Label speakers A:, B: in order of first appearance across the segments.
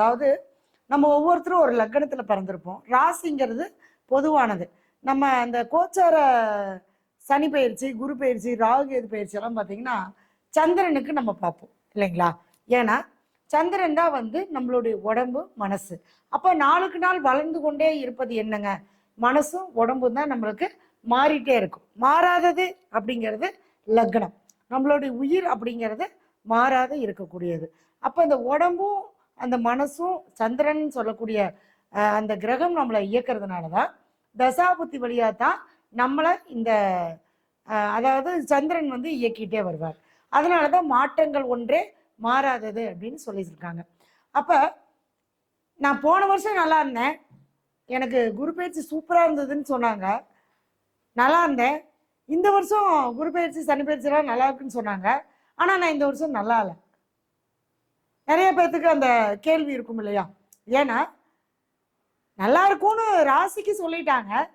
A: அதாவது நம்ம ஒவ்வொருத்தரும் ஒரு லக்கணத்தில் பிறந்திருப்போம். ராசிங்கிறது பொதுவானது. நம்ம அந்த கோச்சார சனி பயிற்சி குரு பயிற்சி ராகு எது பயிற்சி எல்லாம் பார்த்தீங்கன்னா சந்திரனுக்கு நம்ம பார்ப்போம். இல்லைங்களா? ஏன்னா சந்திரன் தான் வந்து நம்மளுடைய உடம்பு மனசு. அப்போ நாளுக்கு நாள் வளர்ந்து கொண்டே இருப்பது என்னங்க? மனசும் உடம்பும் தான் நம்மளுக்கு மாறிட்டே இருக்கும். மாறாதது அப்படிங்கிறது லக்னம் நம்மளுடைய உயிர் அப்படிங்கிறது மாறாத இருக்கக்கூடியது. அப்போ இந்த உடம்பும் அந்த மனசும் சந்திரன் சொல்லக்கூடிய அந்த கிரகம் நம்மளை இயக்கிறதுனால தான் தசாபுத்தி வழியாக தான் நம்மளை இந்த அதாவது சந்திரன் வந்து இயக்கிட்டே வருவார். அதனால தான் மாற்றங்கள் ஒன்றே மாறாதது அப்படின்னு சொல்லியிருக்காங்க. அப்போ நான் போன வருஷம் நல்லா இருந்தேன். எனக்கு குரு பயிற்சி சூப்பராக இருந்ததுன்னு சொன்னாங்க. நல்லா இருந்தேன். இந்த வருஷம் குரு பயிற்சி சனி பயிற்சிலாம் நல்லா இருக்குன்னு சொன்னாங்க. ஆனால் நான் இந்த வருஷம் நல்லா இல்லை. நிறைய பேர்த்துக்கு அந்த கேள்வி இருக்கும் இல்லையா? ஏன்னா நல்லா இருக்கும்னு ராசிக்கு சொல்லிட்டாங்க.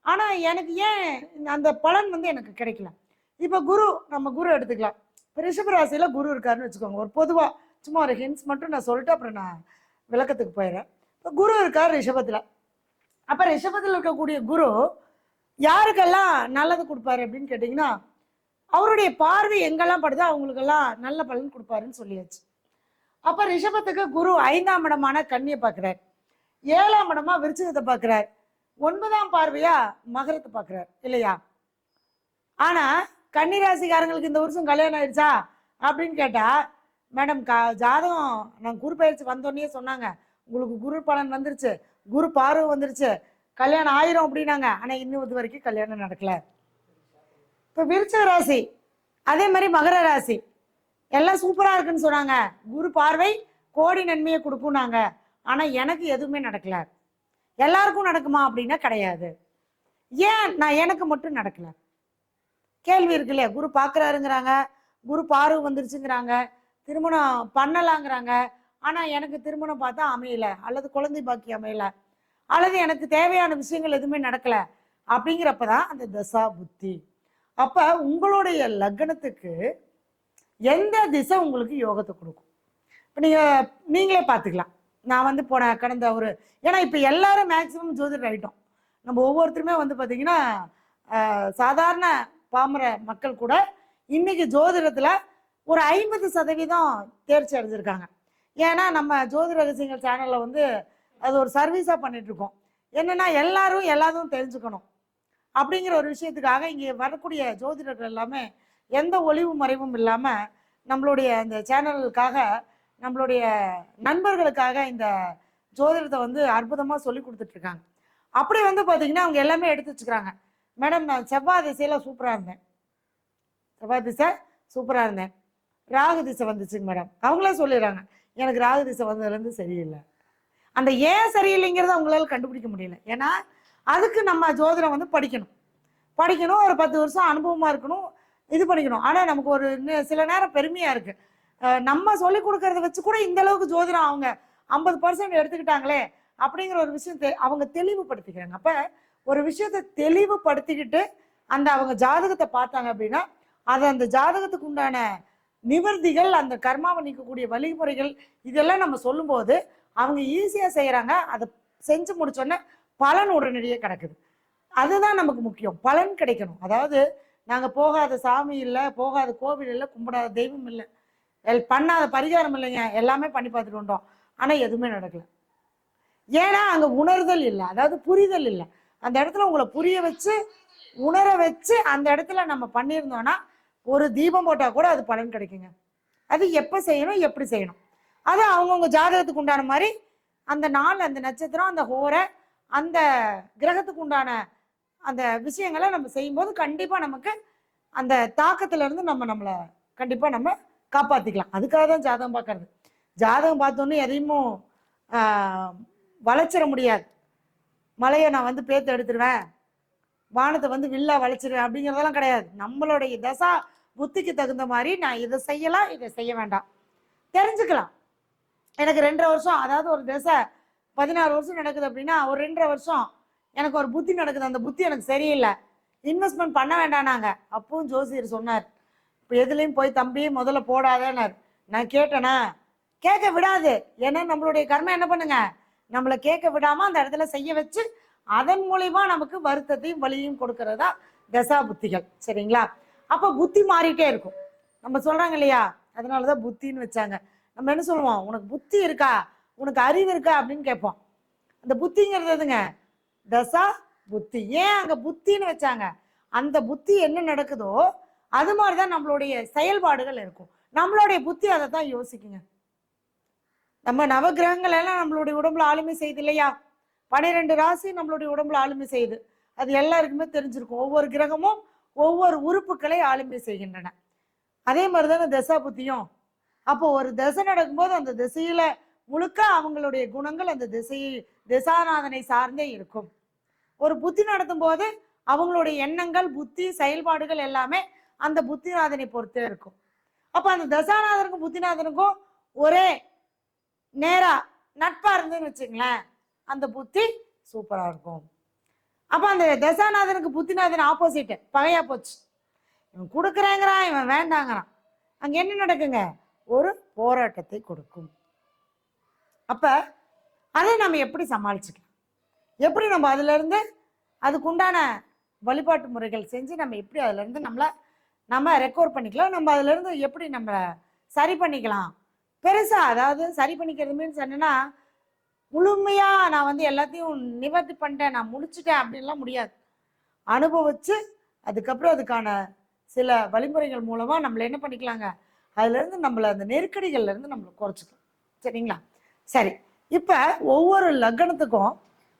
A: ஆனால் எனக்கு ஏன் இந்த- அந்த பலன் வந்து எனக்கு கிடைக்கல. இப்போ குரு நம்ம குரு எடுத்துக்கலாம். இப்போ ரிஷப ராசியில் குரு இருக்காருன்னு வச்சுக்கோங்க. ஒரு பொதுவாக சும்மா ஒரு ஹிண்ட்ஸ் மட்டும் நான் சொல்லிட்டு அப்புறம் நான் விளக்கத்துக்கு போயிடுறேன். இப்போ குரு இருக்கார் ரிஷபத்தில். அப்போ ரிஷபத்தில் இருக்கக்கூடிய குரு யாருக்கெல்லாம் நல்லது கொடுப்பாரு அப்படின்னு கேட்டிங்கன்னா அவருடைய பார்வை எங்கெல்லாம் படுதோ அவங்களுக்கெல்லாம் நல்ல பலன் கொடுப்பாருன்னு சொல்லியாச்சு. அப்போ ரிஷபத்துக்கு குரு ஐந்தாம் இடமான கண்ணியை பார்க்கிறார். ஏழாம் இடமா விருச்சிகத்தை பார்க்கிறார். ஒன்பதாம் பார்வையா மகரத்தை பார்க்கிறார். இல்லையா? ஆனா கன்னி ராசிக்காரங்களுக்கு இந்த வருஷம் கல்யாணம் ஆயிடுச்சா? அப்படின்னு கேட்டா மேடம் கா ஜாதகம் நான் குரு பயிற்சி வந்தோடனே சொன்னாங்க. உங்களுக்கு குரு பலன் வந்துருச்சு. குரு பார்வை வந்துருச்சு. கல்யாணம் ஆயிரும் அப்படின்னாங்க. ஆனா இன்னும் இது வரைக்கும் கல்யாணம் நடக்கல. இப்ப விருச்சிக ராசி அதே மாதிரி மகர ராசி. எல்லாம் சூப்பரா இருக்குன்னு சொன்னாங்க. குரு பார்வை கோடி நன்மையை கொடுக்கும்னாங்க ஆனா எனக்கு எதுவுமே நடக்கல. எல்லாருக்கும் நடக்குமா அப்படின்னா கிடையாது. ஏன்? நான் எனக்கு மட்டும் நடக்கல. கேள்வி இருக்குல்ல குரு பார்க்குறாருங்கிறாங்க குரு பார்வை வந்துருச்சுங்கிறாங்க. திருமணம் பண்ணலாங்கிறாங்க. ஆனா எனக்கு திருமணம் பார்த்தா அமையல. அல்லது குழந்தை பாக்கி அமையல. அல்லது எனக்கு தேவையான விஷயங்கள் எதுவுமே நடக்கல. அப்படிங்கிறப்பதான் அந்த தசா புத்தி. அப்ப உங்களுடைய லக்னத்துக்கு எந்த திசை உங்களுக்கு யோகத்தை கொடுக்கும்? இப்போ நீங்கள் நீங்களே பார்த்துக்கலாம். நான் வந்து போன கடந்த ஒரு ஏன்னா இப்போ எல்லாரும் மேக்சிமம் ஜோதிடர் ஆகிட்டோம் நம்ம ஒவ்வொருத்தருமே வந்து பார்த்தீங்கன்னா சாதாரண பாமர மக்கள் கூட இன்னைக்கு ஜோதிடத்தில் ஒரு ஐம்பது சதவீதம் தேர்ச்சி அடைஞ்சிருக்காங்க. ஏன்னா நம்ம ஜோதிட ரகசியங்கள் சேனலில் வந்து அது ஒரு சர்வீஸாக பண்ணிகிட்ருக்கோம் என்னென்னா என்னன்னா எல்லாரும் எல்லாத்தையும் தெரிஞ்சுக்கணும். அப்படிங்கிற ஒரு விஷயத்துக்காக இங்கே வரக்கூடிய ஜோதிடர்கள் எல்லாமே எந்த ஒளிவு மறைவும் இல்லாமல் நம்மளுடைய அந்த சேனலுக்காக நம்மளுடைய நண்பர்களுக்காக இந்த ஜோதிடத்தை வந்து அற்புதமாக சொல்லி கொடுத்துட்ருக்காங்க. அப்படி வந்து பார்த்தீங்கன்னா அவங்க எல்லாமே எடுத்து வச்சுக்கிறாங்க. மேடம் நான் செவ்வாய் திசையில் சூப்பராக இருந்தேன். செவ்வாய் திசை சூப்பராக இருந்தேன். ராகு திசை வந்துச்சுங்க மேடம். அவங்களே சொல்லிடுறாங்க எனக்கு ராகு திசை வந்ததுலேருந்து சரியில்லை. அந்த ஏன் சரியில்லைங்கிறத அவங்களால கண்டுபிடிக்க முடியல. ஏன்னா அதுக்கு நம்ம ஜோதிடம் வந்து படிக்கணும். படிக்கணும் ஒரு பத்து வருஷம் அனுபவமாக இருக்கணும். இது பண்ணிக்கணும். ஆனால் நமக்கு ஒரு சில நேரம் பெருமையாக இருக்குது நம்ம சொல்லி கொடுக்கறத வச்சு கூட இந்த அளவுக்கு ஜோதிடம் அவங்க ஐம்பது பர்சன்ட் எடுத்துக்கிட்டாங்களே அப்படிங்கிற ஒரு விஷயம் தெ- அவங்க தெளிவுபடுத்திக்கிறாங்க. அப்போ ஒரு விஷயத்தை தெளிவுபடுத்திக்கிட்டு அந்த அவங்க ஜாதகத்தை பார்த்தாங்க அப்படின்னா அது அந்த ஜாதகத்துக்கு உண்டான நிவர்த்திகள் அந்த கர்மாவை நீக்கக்கூடிய வழிமுறைகள் இதெல்லாம் நம்ம சொல்லும்போது அவங்க ஈஸியாக செய்கிறாங்க அதை செஞ்சு முடிச்சோன்னே பலன் உடனடியே கிடக்குது. அதுதான் நமக்கு முக்கியம். பலன் கிடைக்கணும். அதாவது நாங்கள் போகாத சாமி இல்லை போகாத கோவில் இல்லை கும்பிடாத தெய்வம் இல்லை. எல் பண்ணாத பரிகாரம் இல்லைங்க. எல்லாமே பண்ணி பார்த்துட்டு வந்தோம். ஆனால் எதுவுமே நடக்கல. ஏன்னா அங்கே உணர்தல் இல்லை. அதாவது புரிதல் இல்லை. அந்த இடத்துல உங்களை புரிய வச்சு உணர வச்சு அந்த இடத்துல நம்ம பண்ணியிருந்தோம்னா ஒரு தீபம் போட்டால் கூட அது பலன் கிடைக்குங்க. அது எப்போ செய்யணும் எப்படி செய்யணும். அது அவங்கவுங்க ஜாதகத்துக்கு உண்டான மாதிரி அந்த நாள் அந்த நட்சத்திரம் அந்த ஹோரை அந்த கிரகத்துக்கு உண்டான அந்த விஷயங்களை நம்ம செய்யும்போது கண்டிப்பாக நமக்கு அந்த தாக்கத்திலேருந்து நம்ம நம்மளை கண்டிப்பாக நம்ம காப்பாற்றிக்கலாம் அதுக்காக தான் ஜாதகம் பார்க்கறது. ஜாதகம் பார்த்தோன்னே எதையுமோ வளைச்சிட முடியாது. மலையை நான் வந்து பேத்து எடுத்துருவேன். வானத்தை வந்து வில்லா வளைச்சிருவேன் அப்படிங்கிறதெல்லாம் கிடையாது. நம்மளுடைய தசா புத்திக்கு தகுந்த மாதிரி நான் இதை செய்யலாம் இதை செய்ய வேண்டாம். தெரிஞ்சுக்கலாம். எனக்கு ரெண்டரை வருஷம் அதாவது ஒரு தசை பதினாறு வருஷம் நடக்குது அப்படின்னா ஒரு ரெண்டரை வருஷம் எனக்கு ஒரு புத்தி நடக்குது. அந்த புத்தி எனக்கு சரியில்லை. இன்வெஸ்ட்மெண்ட் பண்ண வேண்டானாங்க அப்பவும் ஜோசியர் சொன்னார். இப்போ எதுலேயும் போய் தம்பி முதல்ல போடாதேன்னார். நான் கேட்டேனா? கேட்க விடாது. ஏன்னா நம்மளுடைய கர்மம் என்ன பண்ணுங்க? நம்மளை கேட்க விடாம அந்த இடத்துல செய்ய வச்சு அதன் மூலிமா நமக்கு வருத்தத்தையும் வலியும் கொடுக்கறதா தசா புத்திகள். சரிங்களா? அப்போ புத்தி மாறிட்டே இருக்கும். நம்ம சொல்கிறாங்க இல்லையா? அதனாலதான் புத்தின்னு வச்சாங்க. நம்ம என்ன சொல்லுவோம்? உனக்கு புத்தி இருக்கா? உனக்கு அறிவு இருக்கா? அப்படின்னு கேட்போம். அந்த புத்திங்கிறதுங்க தசா புத்தி. ஏன் அங்க புத்தின்னு வச்சாங்க? அந்த புத்தி என்ன நடக்குதோ அது மாதிரிதான் நம்மளுடைய செயல்பாடுகள் இருக்கும். நம்மளுடைய புத்தி அதை தான் யோசிக்குங்க. நம்ம நவகிரகங்கள் எல்லாம் நம்மளுடைய உடம்புல ஆளுமை செய்யுது இல்லையா? பனிரெண்டு ராசி நம்மளுடைய உடம்புல ஆளுமை செய்யுது. அது எல்லாருக்குமே தெரிஞ்சிருக்கும். ஒவ்வொரு கிரகமும் ஒவ்வொரு உறுப்புகளை ஆளுமை செய்கின்றன. அதே மாதிரி தானே தசா புத்தியும். அப்போ ஒரு தசை நடக்கும்போது அந்த திசையில முழுக்க அவங்களுடைய குணங்கள் அந்த திசையை திசாநாதனை சார்ந்தே இருக்கும். ஒரு புத்தி நடத்தும் போது அவங்களுடைய எண்ணங்கள் புத்தி செயல்பாடுகள் எல்லாமே அந்த புத்திநாதனை பொறுத்தே இருக்கும். அப்ப அந்த தசாநாதனுக்கும் புத்திநாதனுக்கும் ஒரே நேரா நட்பா இருந்துன்னு வச்சுங்களேன் அந்த புத்தி சூப்பரா இருக்கும். அப்ப அந்த தசாநாதனுக்கு புத்திநாதன் ஆப்போசிட் பகையா போச்சு. இவன் கொடுக்குறேங்கிறான் இவன் வேண்டாங்கிறான். அங்க என்ன நடக்குங்க? ஒரு போராட்டத்தை கொடுக்கும். அப்போ அதை நம்ம எப்படி சமாளிச்சுக்கலாம்? எப்படி நம்ம அதுலேருந்து அதுக்குண்டான வழிபாட்டு முறைகள் செஞ்சு நம்ம எப்படி அதுலேருந்து நம்மளை நம்மள நம்ம ரெக்கவர் பண்ணிக்கலாம் நம்ம அதுலேருந்து எப்படி நம்ம சரி பண்ணிக்கலாம்? பெருசாக அதாவது சரி பண்ணிக்கிறது மீன்ஸ் என்னென்னா முழுமையாக நான் வந்து எல்லாத்தையும் நிவர்த்தி பண்ணிட்டேன் நான் முடிச்சுட்டேன் அப்படின்லாம் முடியாது. அனுபவித்து அதுக்கப்புறம் அதுக்கான சில வழிமுறைகள் மூலமாக நம்மளை என்ன பண்ணிக்கலாங்க? அதுலேருந்து நம்மளை அந்த நெருக்கடிகள்லேருந்து நம்மளை நம்மள குறைச்சிக்கலாம் சரிங்களா? சரி. இப்போ ஒவ்வொரு லக்னத்துக்கும்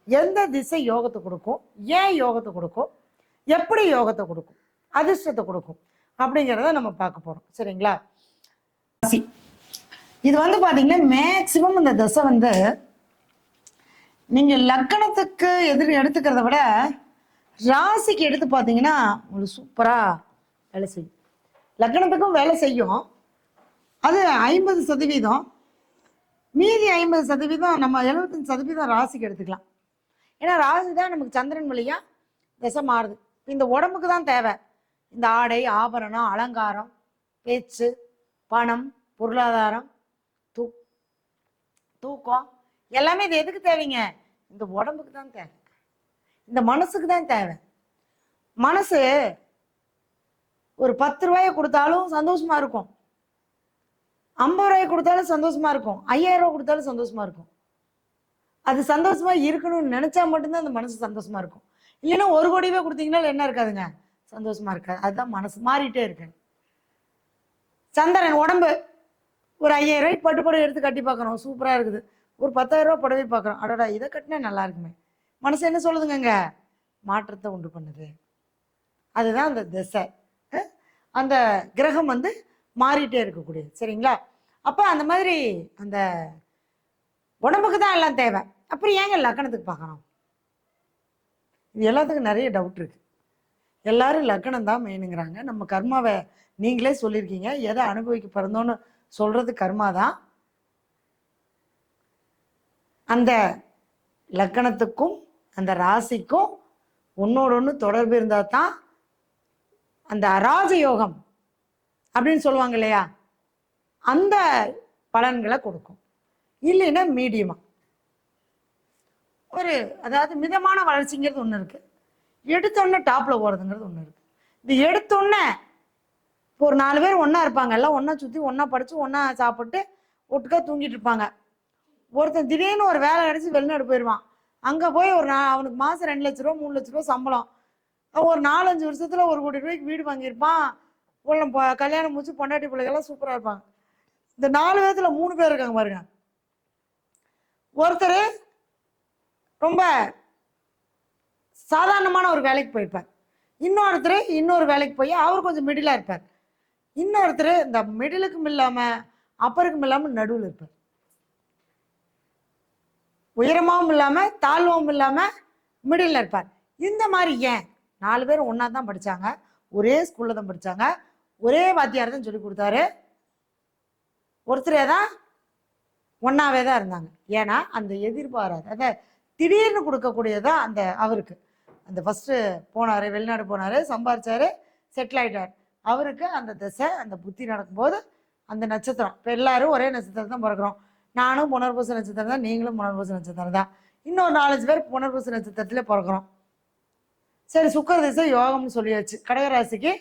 A: எந்த திசை யோகத்தை கொடுக்கும்? ஏன் யோகத்தை கொடுக்கும்? எப்படி யோகத்தை கொடுக்கும்? அதிர்ஷ்டத்தை கொடுக்கும்? அப்படிங்கிறத நம்ம பார்க்க போகிறோம் சரிங்களா? ராசி. இது வந்து பார்த்தீங்கன்னா மேக்சிமம் இந்த தசை வந்து நீங்கள் லக்கணத்துக்கு எதிர் எடுத்துக்கிறத விட ராசிக்கு எடுத்து பார்த்தீங்கன்னா உங்களுக்கு சூப்பராக வேலை செய்யும். லக்கணத்துக்கும் வேலை செய்யும். அது ஐம்பது சதவீதம். மீதி ஐம்பது சதவீதம் நம்ம எழுபத்தஞ்சு சதவீதம் ராசிக்கு எடுத்துக்கலாம். ஏன்னா ராசி தான் நமக்கு சந்திரன் வழியா திசை மாறுது. இந்த உடம்புக்கு தான் தேவை. இந்த ஆடை ஆபரணம் அலங்காரம் பேச்சு பணம் பொருளாதாரம் தூ தூக்கம் எல்லாமே இது எதுக்கு தேவைங்க? இந்த உடம்புக்கு தான் தேவை. இந்த மனசுக்கு தான் தேவை. மனசு ஒரு பத்து ரூபாயை கொடுத்தாலும் சந்தோஷமா இருக்கும். ஐம்பது ரூபாய் கொடுத்தாலும் சந்தோஷமா இருக்கும். ஐயாயிரம் ரூபாய் கொடுத்தாலும் சந்தோஷமா இருக்கும். அது சந்தோஷமா இருக்கணும்னு நினைச்சா மட்டும்தான் அந்த மனசு சந்தோஷமா இருக்கும். இல்லைன்னா ஒரு கோடி ரூபாய் கொடுத்தீங்கன்னா என்ன இருக்காதுங்க? சந்தோஷமா இருக்காது. அதுதான் மனசு மாறிட்டே இருக்கு. சந்திரன் உடம்பு ஒரு ஐயாயிரம் ரூபாய்க்கு பட்டு புடவை எடுத்து கட்டி பார்க்குறோம் சூப்பரா இருக்குது. ஒரு பத்தாயிரம் ரூபா புடவை பார்க்குறோம் அடடா இதை கட்டினா நல்லா இருக்குமே. மனசு என்ன சொல்லுதுங்கங்க? மாற்றத்தை உண்டு பண்ணுது. அதுதான் அந்த திசை. அந்த கிரகம் வந்து மாறிட்டே இருக்கக்கூடியது. சரிங்களா? அப்போ அந்த மாதிரி அந்த உடம்புக்கு தான் எல்லாம் தேவை. அப்புறம் ஏங்க லக்கணத்துக்கு பார்க்கணும்? இது எல்லாத்துக்கும் நிறைய டவுட் இருக்கு. எல்லாரும் லக்கணம் தான் மெயினுங்கிறாங்க நம்ம கர்மாவை நீங்களே சொல்லியிருக்கீங்க. எதை அனுபவிக்க பிறந்தோன்னு சொல்றது கர்மா தான். அந்த லக்கணத்துக்கும் அந்த ராசிக்கும் ஒன்னோட ஒன்று தொடர்பு இருந்தால் தான் அந்த அராஜ யோகம் அப்படின்னு சொல்லுவாங்க இல்லையா? அந்த பலன்களை கொடுக்கும். இல்லைன்னா மீடியமா ஒரு அதாவது மிதமான வளர்ச்சிங்கிறது ஒன்று இருக்கு. எடுத்தோடனே டாப்ல போறதுங்கிறது ஒன்று இருக்கு. இது எடுத்தோடனே இப்போ ஒரு நாலு பேர் ஒன்றா இருப்பாங்க. எல்லாம் ஒன்றா சுத்தி ஒன்றா படிச்சு ஒன்றா சாப்பிட்டு ஒட்டுக்கா தூங்கிட்டு இருப்பாங்க. ஒருத்தன் திடீர்னு ஒரு வேலை கிடைச்சி வெளிநாடு போயிடுவான் அங்கே போய் ஒரு நா- அவனுக்கு மாதம் ரெண்டு லட்ச ரூபா மூணு லட்ச ரூபா சம்பளம். ஒரு நாலஞ்சு வருஷத்துல ஒரு கோடி ரூபாய்க்கு வீடு வாங்கியிருப்பான். உள்ள கல்யாணம் முடிச்சு பொண்டாட்டி பிள்ளைகள்லாம் சூப்பராக இருப்பாங்க. இந்த நாலு பேர்த்துல மூணு பேர் இருக்காங்க பாருங்க. ஒருத்தர் ரொம்ப சாதாரணமான ஒரு வேலைக்கு போயிருப்பார். இன்னொருத்தர் இன்னொரு வேலைக்கு போய் அவர் கொஞ்சம் மிடிலாக இருப்பார். இன்னொருத்தர் இந்த மிடிலுக்கும் இல்லாமல் அப்பருக்கும் இல்லாமல் நடுவில் இருப்பார். உயரமாகவும் இல்லாமல் தாழ்வாகவும் இல்லாமல் மிடில் இருப்பார். இந்த மாதிரி ஏன்? நாலு பேர் ஒன்றா தான் படிச்சாங்க. ஒரே ஸ்கூலில் தான் படிச்சாங்க. ஒரே வாத்தியார் தான் சொல்லி கொடுத்தாரு. ஒருத்தரே தான் ஒன்றாவே தான் இருந்தாங்க. ஏன்னா அந்த எதிர்பாராத அந்த திடீர்னு கொடுக்கக்கூடியதான் அந்த அவருக்கு. அந்த ஃபஸ்ட்டு போனார் வெளிநாடு போனார் சம்பாரிச்சார் செட்டில் ஆகிட்டார் அவருக்கு அந்த திசை அந்த புத்தி நடக்கும்போது அந்த நட்சத்திரம். இப்போ எல்லாரும் ஒரே நட்சத்திரம் தான் பிறக்கிறோம். நானும் புனர்பூச நட்சத்திரம் தான் நீங்களும் புனர்பூச நட்சத்திரம் தான். இன்னொரு நாலஞ்சு பேர் புனர்பூச நட்சத்திரத்தில் பிறக்கிறோம். சரி சுக்கர திசை யோகம்னு சொல்லியாச்சு. கடகராசிக்கு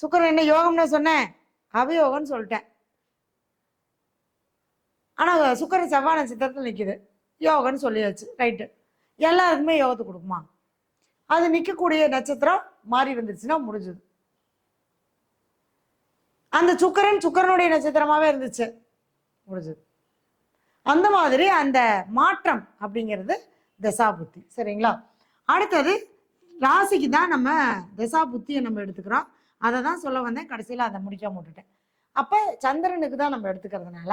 A: சுக்கரன் என்ன யோகம்னு சொன்னேன். அவயோகம்னு சொல்லிட்டேன். ஆனால் சுக்கரன் செவ்வாய் நட்சத்திரத்தில் நிற்கிது யோகம்னு சொல்லியாச்சு. ரைட்டு எல்லாருக்குமே யோகத்தை கொடுக்குமா? அது நிற்கக்கூடிய நட்சத்திரம் மாறி வந்துருச்சுன்னா முடிஞ்சது. அந்த சுக்கரன் சுக்கரனுடைய நட்சத்திரமாகவே இருந்துச்சு. முடிஞ்சது. அந்த மாதிரி அந்த மாற்றம் அப்படிங்கிறது தசா புத்தி சரிங்களா? அடுத்தது ராசிக்கு தான் நம்ம தசா புத்தியை நம்ம எடுத்துக்கிறோம். அதை தான் சொல்ல வந்தேன். கடைசியில் அதை முடிக்காம விட்டுட்டேன். அப்போ சந்திரனுக்கு தான் நம்ம எடுத்துக்கிறதுனால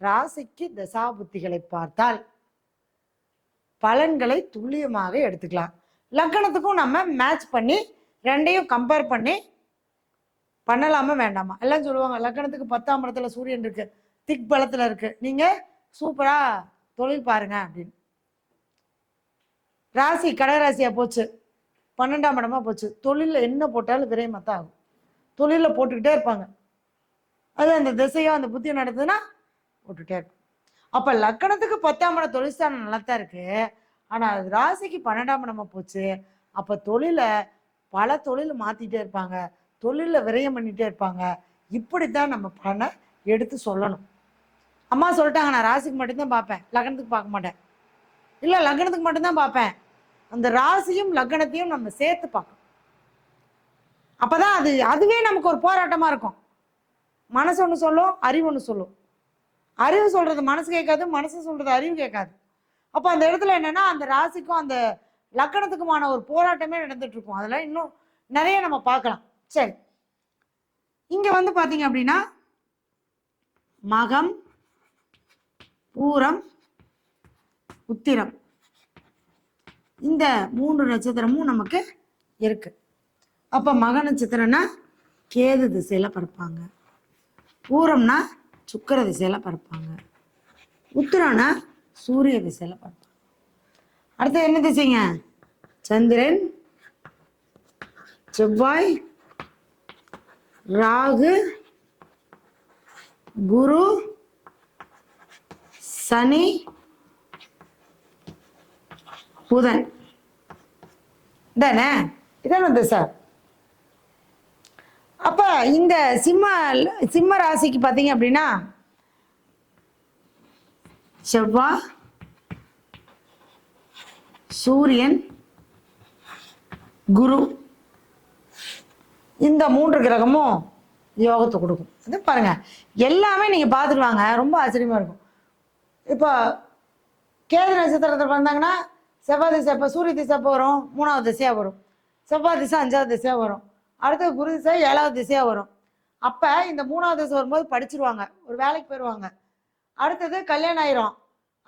A: ராசிக்கு தசா புத்திகளை பார்த்தால் பலன்களை துல்லியமாக எடுத்துக்கலாம். லக்கணத்துக்கும் நம்ம மேட்ச் பண்ணி ரெண்டையும் கம்பேர் பண்ணி பண்ணலாமா வேண்டாமா? எல்லாம் சொல்லுவாங்க லக்கணத்துக்கு பத்தாம் இடத்துல சூரியன் இருக்கு திக் பலத்தில் இருக்கு. நீங்க சூப்பரா தொழில் பாருங்க அப்படின்னு. ராசி கடகராசியா போச்சு. பன்னெண்டாம் இடமா போச்சு. தொழிலில் என்ன போட்டாலும் விரைமத்தான் ஆகும் தொழிலில் போட்டுக்கிட்டே இருப்பாங்க. அது அந்த திசையோ அந்த புத்தியோ நடக்குதுன்னா போட்டுக்கிட்டே இருக்கும் அப்போ லக்கணத்துக்கு பத்தாம் இடம் தொழிற்சாலை நல்லா தான் இருக்கு. ஆனால் அது ராசிக்கு பன்னெண்டாம் இடமா போச்சு. அப்போ தொழிலை பல தொழில் மாற்றிட்டே இருப்பாங்க. தொழிலில் விரயம் பண்ணிகிட்டே இருப்பாங்க. இப்படி தான் நம்ம பணம் எடுத்து சொல்லணும். அம்மா சொல்லிட்டாங்க நான் ராசிக்கு மட்டும்தான் பார்ப்பேன். லக்னத்துக்கு பார்க்க மாட்டேன். இல்லை லக்னத்துக்கு மட்டும்தான் பார்ப்பேன். அந்த ராசியும் லக்னத்தையும் நம்ம சேர்த்து பார்க்கணும். அப்பதான் அது அதுவே நமக்கு ஒரு போராட்டமா இருக்கும். மனசு ஒன்று சொல்லும் அறிவு ஒன்று சொல்லும். அறிவு சொல்றது மனசு கேட்காது மனசு சொல்றது அறிவு கேட்காது. அப்போ அந்த இடத்துல என்னன்னா அந்த ராசிக்கும் அந்த லக்கணத்துக்குமான ஒரு போராட்டமே நடந்துட்டு இருக்கும். அதெல்லாம் இன்னும் நிறைய நம்ம பார்க்கலாம். சரி. இங்கே வந்து பார்த்தீங்க அப்படின்னா மகம் பூரம் உத்திரம். இந்த மூன்று நட்சத்திரமும் நமக்கு இருக்கு. அப்ப மக நட்சத்திரம்னா கேது திசையில பறப்பாங்க. பூரம்னா சுக்கிர திசையில பறப்பாங்க. உத்திரம்னா சூரிய திசையில பறப்பாங்க. அடுத்து என்ன திசைங்க? சந்திரன் செவ்வாய் ராகு குரு சனி புதன். தானே இதான திசை அப்ப இந்த சிம்ம சிம்ம ராசிக்கு பார்த்தீங்க அப்படின்னா செவ்வாய் சூரியன் குரு இந்த மூன்று கிரகமும் யோகத்தை கொடுக்கும். இது பாருங்க எல்லாமே நீங்க பார்த்துட்டு வாங்க. ரொம்ப ஆச்சரியமா இருக்கும். இப்போ கேது நட்சத்திரத்தில் பிறந்தாங்கன்னா செவ்வாய் திசை இப்போ சூரிய திசை போகிறோம் வரும் மூணாவது திசையாக வரும். செவ்வாய் திசை அஞ்சாவது திசையாக வரும். அடுத்தது குரு திசை ஏழாவது திசையாக வரும். அப்போ இந்த மூணாவது திசை வரும்போது படிச்சிருவாங்க. ஒரு வேலைக்கு போயிடுவாங்க அடுத்தது கல்யாணம் ஆயிரும்.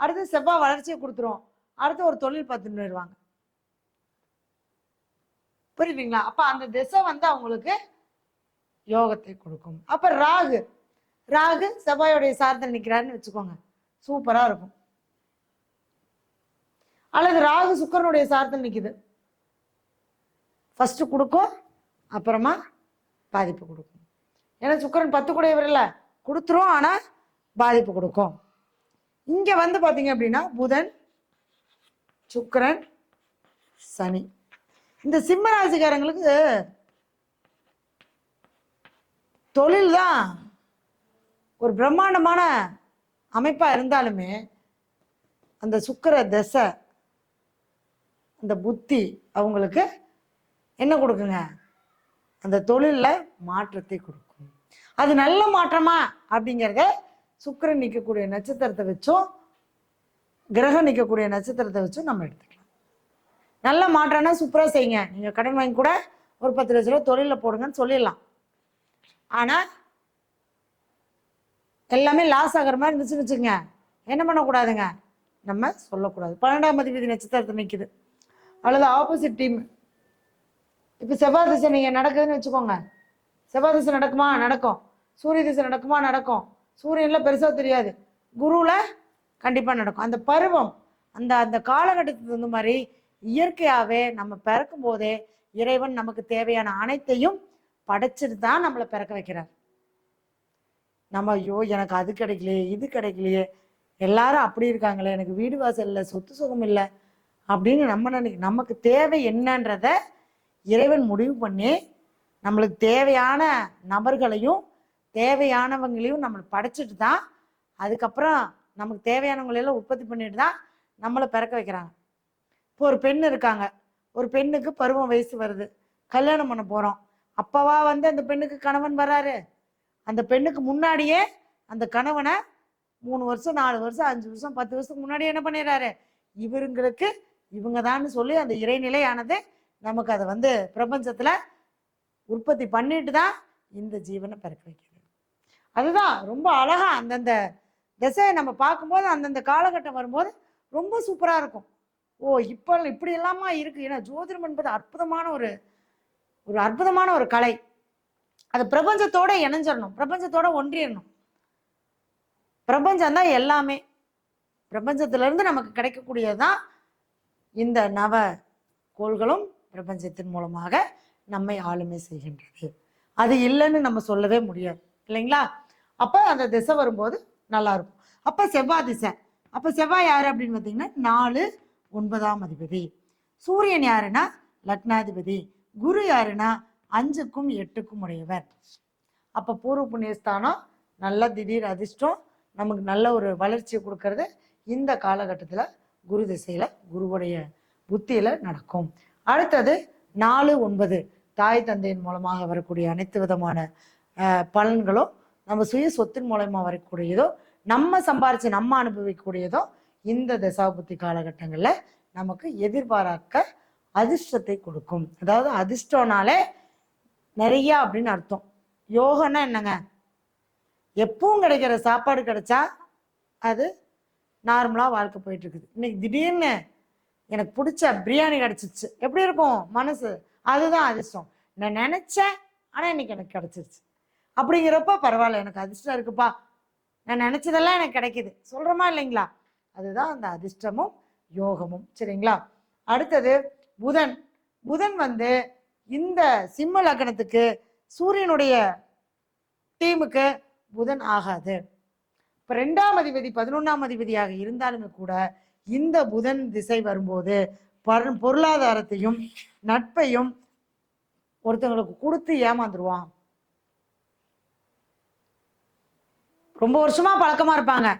A: அடுத்து செவ்வாய் வளர்ச்சியை கொடுத்துரும். அடுத்து ஒரு தொழில் பார்த்துட்டு போயிடுவாங்க புரியுதுங்களா? அப்போ அந்த திசை வந்து அவங்களுக்கு யோகத்தை கொடுக்கும். அப்போ ராகு ராகு செவ்வாயோடைய சார்ந்த நிற்கிறாருன்னு வச்சுக்கோங்க. சூப்பராக இருக்கும். அல்லது ராகு சுக்கரனுடைய சாரத்தில் நிற்குது ஃபஸ்ட்டு கொடுக்கும் அப்புறமா பாதிப்பு கொடுக்கும். ஏன்னா சுக்கரன் பத்து கூடையவர் இல்லை. கொடுத்துரும் ஆனால் பாதிப்பு கொடுக்கும். இங்கே வந்து பார்த்தீங்க அப்படின்னா புதன் சுக்கிரன் சனி. இந்த சிம்ம ராசிக்காரங்களுக்கு தொழில் தான் ஒரு பிரம்மாண்டமான அமைப்பாக இருந்தாலுமே அந்த சுக்கிர தசை இந்த புத்தி அவங்களுக்கு என்ன கொடுக்குங்க? அந்த தொழிலில் மாற்றத்தை கொடுக்கும். அது நல்ல மாற்றமா? அப்படிங்கிறத சுக்கிரன் நிற்கக்கூடிய நட்சத்திரத்தை வச்சும் கிரகம் நிற்கக்கூடிய நட்சத்திரத்தை வச்சும் நம்ம எடுத்துக்கலாம். நல்ல மாற்றம்னா சூப்பராக செய்யுங்க. நீங்கள் கடன் வாங்கி கூட ஒரு பத்து லட்ச ரூபா தொழிலில் போடுங்கன்னு சொல்லிடலாம். ஆனால் எல்லாமே லாஸ் ஆகிற மாதிரி இருந்துச்சுன்னு வச்சுங்க என்ன பண்ணக்கூடாதுங்க? நம்ம சொல்லக்கூடாது. பன்னெண்டாம் அதிபதி நட்சத்திரத்தை நிற்கிது அல்லது ஆப்போசிட் டீம் இப்போ செவ்வாய் திசை நீங்கள் நடக்குதுன்னு வச்சுக்கோங்க. செவ்வாய் திசை நடக்குமா? நடக்கும். சூரிய திசை நடக்குமா? நடக்கும். சூரியனில் பெருசாக தெரியாது. குருவில் கண்டிப்பாக நடக்கும். அந்த பருவம் அந்த அந்த காலகட்டத்துக்கு தகுந்த மாதிரி இயற்கையாகவே நம்ம பிறக்கும் போதே இறைவன் நமக்கு தேவையான அனைத்தையும் படைச்சிட்டு தான் நம்மளை பிறக்க வைக்கிறார். நம்ம ஐயோ எனக்கு அது கிடைக்கலையே இது கிடைக்கலையே. எல்லாரும் அப்படி இருக்காங்களே. எனக்கு வீடு வாசல் இல்லை சொத்து சுகம் இல்லை. அப்படின்னு நம்ம நினைக்க நமக்கு தேவை என்னன்றத இறைவன் முடிவு பண்ணி நம்மளுக்கு தேவையான நபர்களையும் தேவையானவங்களையும் நம்மளுக்கு படைச்சிட்டு தான் அதுக்கப்புறம் நமக்கு தேவையானவங்களெல்லாம் உற்பத்தி பண்ணிட்டு தான் நம்மளை பிறக்க வைக்கிறாங்க. இப்போ ஒரு பெண் இருக்காங்க. ஒரு பெண்ணுக்கு பருவம் வயசு வருது. கல்யாணம் பண்ண போகிறோம் அப்பவா வந்து அந்த பெண்ணுக்கு கணவன் வராரு அந்த பெண்ணுக்கு முன்னாடியே அந்த கணவனை மூணு வருஷம் நாலு வருஷம் அஞ்சு வருஷம் பத்து வருஷத்துக்கு முன்னாடியே என்ன பண்ணிடுறாரு? இவருங்களுக்கு இவங்க தான் சொல்லி அந்த இறைநிலையானது நமக்கு அதை வந்து பிரபஞ்சத்தில் உற்பத்தி பண்ணிட்டு தான் இந்த ஜீவனை பிறக்க வைக்கிறது. அதுதான் ரொம்ப அழகாக அந்தந்த திசையை நம்ம பார்க்கும்போது அந்தந்த காலகட்டம் வரும்போது ரொம்ப சூப்பராக இருக்கும். ஓ இப்போ இப்படி எல்லாமா இருக்குது ஏன்னா ஜோதிடம் என்பது அற்புதமான ஒரு ஒரு அற்புதமான ஒரு கலை. அது பிரபஞ்சத்தோட இணைஞ்சிடணும் பிரபஞ்சத்தோட ஒன்றிடணும் பிரபஞ்சம் தான் எல்லாமே. பிரபஞ்சத்திலேருந்து இருந்து நமக்கு கிடைக்கக்கூடியதுதான் இந்த நவ கோள்களும் பிரபஞ்சத்தின் மூலமாக நம்மை ஆளுமை செய்கின்றது. அது இல்லைன்னு நம்ம சொல்லவே முடியாது. இல்லைங்களா? அப்போ அந்த திசை வரும்போது நல்லா இருக்கும். அப்போ செவ்வாய் திசை. அப்போ செவ்வாய் யார் அப்படின்னு பார்த்தீங்கன்னா நாலு ஒன்பதாம் அதிபதி. சூரியன் யாருன்னா? லக்னாதிபதி. குரு யாருன்னா? அஞ்சுக்கும் எட்டுக்கும் உடையவர். அப்போ பூர்வ புண்ணியஸ்தானம் நல்ல திடீர் அதிர்ஷ்டம் நமக்கு நல்ல ஒரு வளர்ச்சியை கொடுக்கறது இந்த காலகட்டத்தில் குரு திசையில குருவுடைய புத்தியில நடக்கும். அடுத்தது நாலு ஒன்பது. தாய் தந்தையின் மூலமாக வரக்கூடிய அனைத்து விதமான பலன்களும் நம்ம சுய சொத்தின் மூலமா வரக்கூடியதோ நம்ம சம்பாரிச்சு நம்ம அனுபவிக்கக்கூடியதோ இந்த தசாபுத்தி காலகட்டங்கள்ல நமக்கு எதிர்பாராக்க அதிர்ஷ்டத்தை கொடுக்கும். அதாவது அதிர்ஷ்டம்னாலே நிறைய அப்படின்னு அர்த்தம். யோகன்னா என்னங்க? எப்பவும் கிடைக்கிற சாப்பாடு கிடைச்சா அது நார்மலாக வாழ்க்கை போயிட்டு இருக்குது இன்னைக்கு திடீர்னு எனக்கு பிடிச்ச பிரியாணி கிடைச்சிருச்சு. எப்படி இருக்கும் மனசு? அதுதான் அதிர்ஷ்டம். நான் நினச்சேன் ஆனால் இன்னைக்கு எனக்கு கிடச்சிருச்சு. அப்படிங்கிறப்ப பரவாயில்ல எனக்கு அதிர்ஷ்டம் இருக்குப்பா. நான் நினச்சதெல்லாம் எனக்கு கிடைக்குது. சொல்கிறோமா இல்லைங்களா? அதுதான் அந்த அதிர்ஷ்டமும் யோகமும். சரிங்களா? அடுத்தது புதன். புதன் வந்து இந்த சிம்ம லக்னத்துக்கு சூரியனுடைய டீமுக்கு புதன் ஆகாது. இப்போ ரெண்டாம் அதிபதி பதினொன்றாம் அதிபதியாக இருந்தாலுமே கூட இந்த புதன் திசை வரும்போது பொருளாதாரத்தையும் நட்பையும் ஒருத்தங்களுக்கு கொடுத்து ஏமாந்துருவான். ரொம்ப வருஷமா பழக்கமா இருப்பாங்க.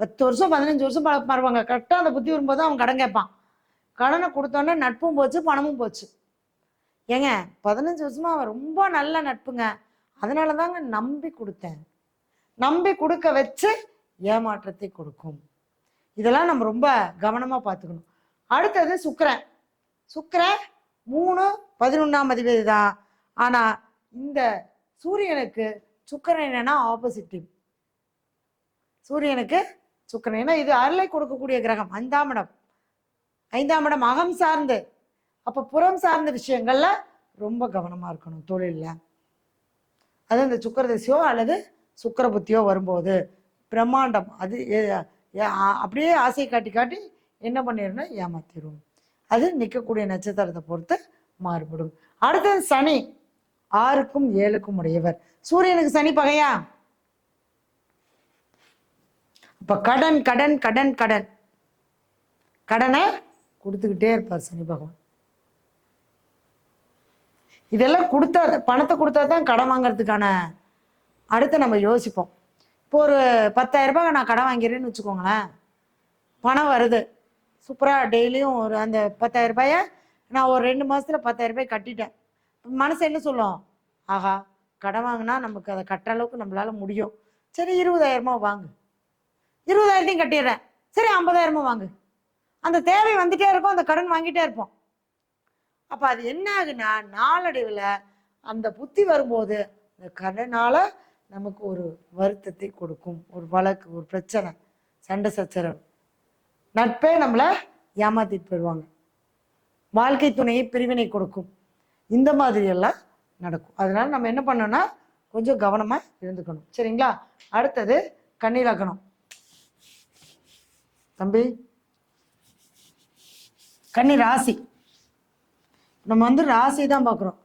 A: பத்து வருஷம் பதினஞ்சு வருஷம் பழக்கமா இருப்பாங்க. கரெக்டாக அந்த புத்தி வரும்போது அவன் கடன் கேட்பான். கடனை கொடுத்தோன்னே நட்பும் போச்சு பணமும் போச்சு. ஏங்க பதினஞ்சு வருஷமா அவன் ரொம்ப நல்ல நட்புங்க. அதனால தாங்க நம்பி கொடுத்தேன். நம்பி கொடுக்க வச்சு ஏமாற்றத்தை கொடுக்கும். இதெல்லாம் நம்ம ரொம்ப கவனமா பார்த்துக்கணும். அடுத்தது சுக்கரன். சுக்கரன் மூணு பதினொன்றாம் அதிபதி தான். ஆனா இந்த சூரியனுக்கு சுக்கரன் என்னன்னா ஆப்போசிட்டிவ் சூரியனுக்கு சுக்கரன். ஏன்னா இது அருளை கொடுக்கக்கூடிய கிரகம். ஐந்தாம் இடம். ஐந்தாம் இடம் அகம் சார்ந்து. அப்ப புறம் சார்ந்த விஷயங்கள்ல ரொம்ப கவனமா இருக்கணும் தொழிலில். அது இந்த சுக்கர திசையோ அல்லது சுக்கரபுத்தியோ வரும்போது பிரம்மாண்டம். அது ஏ- அப்படியே ஆசையை காட்டி காட்டி என்ன பண்ணிடும்னா ஏமாத்திடும் அது நிற்கக்கூடிய நட்சத்திரத்தை பொறுத்து மாறுபடும். அடுத்தது சனி. ஆறுக்கும் ஏழுக்கும் உடையவர். சூரியனுக்கு சனி பகையா? அப்ப கடன் கடன் கடன் கடன். கடனை கொடுத்துக்கிட்டே இருப்பார் சனி பகவான். இதெல்லாம் கொடுத்தா பணத்தை கொடுத்தா தான் கடன் வாங்குறதுக்கான அடுத்து நம்ம யோசிப்போம். இப்போ ஒரு பத்தாயிரம் ரூபாய் நான் கடன் வாங்கிறேன்னு வச்சுக்கோங்களேன். பணம் வருது. சூப்பராக டெய்லியும் ஒரு அந்த பத்தாயிரம் ரூபாய நான் ஒரு ரெண்டு மாதத்தில் பத்தாயிரம் ரூபாய் கட்டிட்டேன். மனசு என்ன சொல்லும்? ஆஹா கடன் வாங்கினா நமக்கு அதை கட்டுற அளவுக்கு நம்மளால முடியும். சரி இருபதாயிரமா வாங்கு. இருபதாயிரத்தையும் கட்டிடுறேன். சரி ஐம்பதாயிரமா வாங்கு. அந்த தேவை வந்துட்டே இருக்கும் அந்த கடன் வாங்கிட்டே இருப்போம். அப்போ அது என்ன ஆகுனா நாளடைவில் அந்த புத்தி வரும்போது அந்த கடனால நமக்கு ஒரு வருத்தத்தை கொடுக்கும் ஒரு வழக்கு ஒரு பிரச்சனை சண்டை சச்சரவு. நட்பே நம்மளை ஏமாத்திட்டு போயிடுவாங்க. வாழ்க்கை துணையை பிரிவினை கொடுக்கும். இந்த மாதிரி எல்லாம் நடக்கும். அதனால நம்ம என்ன பண்ணோம்னா கொஞ்சம் கவனமா இருந்துக்கணும். சரிங்களா? அடுத்தது கன்னிலக்கணம் தம்பி கன்னி ராசி. நம்ம வந்து ராசி தான் பார்க்குறோம்.